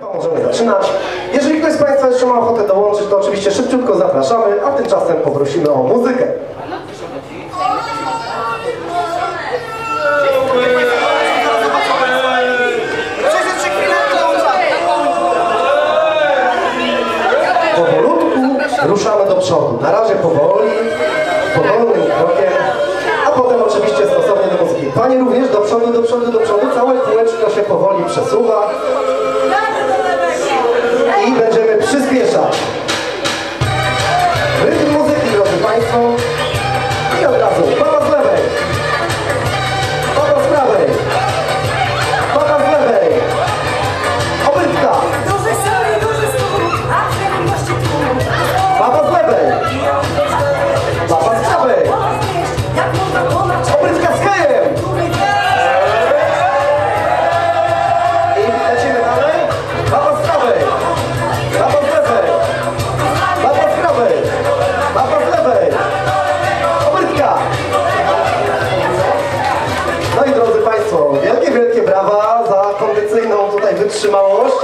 Możemy zaczynać. Jeżeli ktoś z Państwa jeszcze ma ochotę dołączyć, to oczywiście szybciutko zapraszamy, a tymczasem poprosimy o muzykę. Powolutku ruszamy do przodu. Na razie powoli, powolnym krokiem, a potem oczywiście stosownie do muzyki. Panie również do przodu, do przodu, do przodu. Całe kółeczko się powoli przesuwa papa z obydka z hejem. I lecimy dalej. Papa z prawej, papa z lewej, papa z lewej. No i drodzy Państwo, wielkie, wielkie brawa za kondycyjną tutaj wytrzymałość.